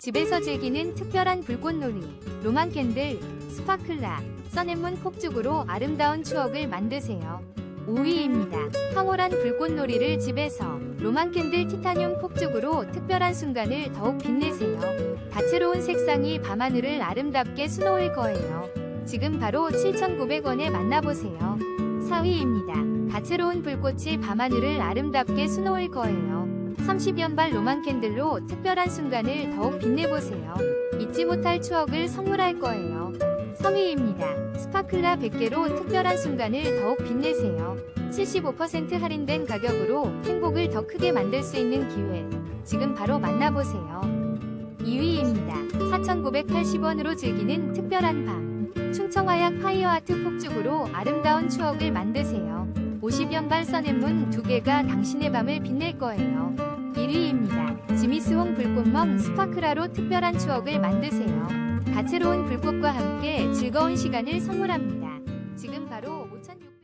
집에서 즐기는 특별한 불꽃놀이, 로망 캔들, 스파클라, 써낸문 폭죽으로 아름다운 추억을 만드세요. 5위입니다. 황홀한 불꽃놀이를 집에서 로망 캔들 티타늄 폭죽으로 특별한 순간을 더욱 빛내세요. 다채로운 색상이 밤하늘을 아름답게 수놓을 거예요. 지금 바로 7,900원에 만나보세요. 4위입니다. 다채로운 불꽃이 밤하늘을 아름답게 수놓을 거예요. 30연발 로망 캔들로 특별한 순간을 더욱 빛내보세요. 잊지 못할 추억을 선물할 거예요. 3위입니다. 스파클라 100개로 특별한 순간을 더욱 빛내세요. 75% 할인된 가격으로 행복을 더 크게 만들 수 있는 기회. 지금 바로 만나보세요. 2위입니다. 4,980원으로 즐기는 특별한 밤. 충청화약 파이어아트 폭죽으로 아름다운 추억을 만드세요. 50연발 써낸문 2개가 당신의 밤을 빛낼 거예요. 1위입니다. 지미스홍 불꽃멍 스파크라로 특별한 추억을 만드세요. 다채로운 불꽃과 함께 즐거운 시간을 선물합니다. 지금 바로 5,600원